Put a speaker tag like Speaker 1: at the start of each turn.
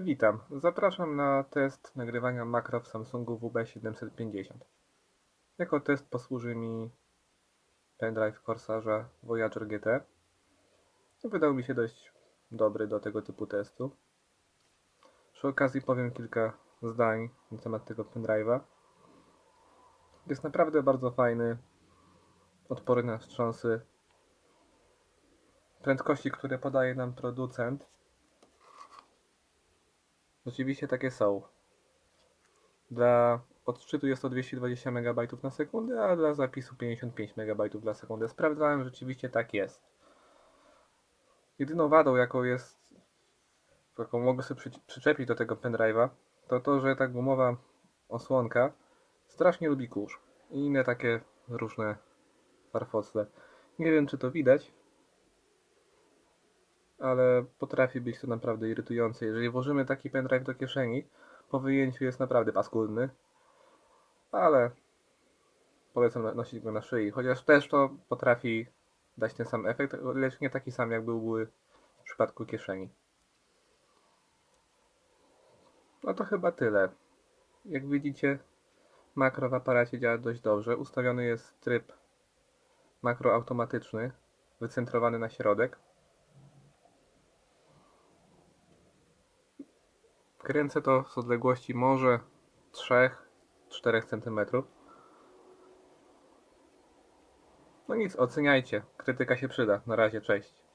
Speaker 1: Witam. Zapraszam na test nagrywania makro w Samsungu WB750. Jako test posłuży mi pendrive Corsarza Voyager GT. Wydał mi się dość dobry do tego typu testu. Przy okazji powiem kilka zdań na temat tego pendrive'a. Jest naprawdę bardzo fajny, odporny na wstrząsy. Prędkości, które podaje nam producent, Rzeczywiście takie są. Dla odczytu jest to 220 MB na sekundę, a dla zapisu 55 MB na sekundę. Sprawdzałem, rzeczywiście tak jest. Jedyną wadą, jaką jest, jaką mogę sobie przy, przyczepić do tego pendrive'a, to to, że ta gumowa osłonka strasznie lubi kurz i inne takie różne farfocle. Nie wiem, czy to widać, ale potrafi być to naprawdę irytujące. Jeżeli włożymy taki pendrive do kieszeni, po wyjęciu jest naprawdę paskudny, ale polecam nosić go na szyi, chociaż też to potrafi dać ten sam efekt, lecz nie taki sam jak byłby w przypadku kieszeni. No to chyba tyle. Jak widzicie, makro w aparacie działa dość dobrze. Ustawiony jest tryb makro automatyczny, wycentrowany na środek. Kręcę to z odległości może 3-4 cm. No nic, oceniajcie. Krytyka się przyda. Na razie, cześć.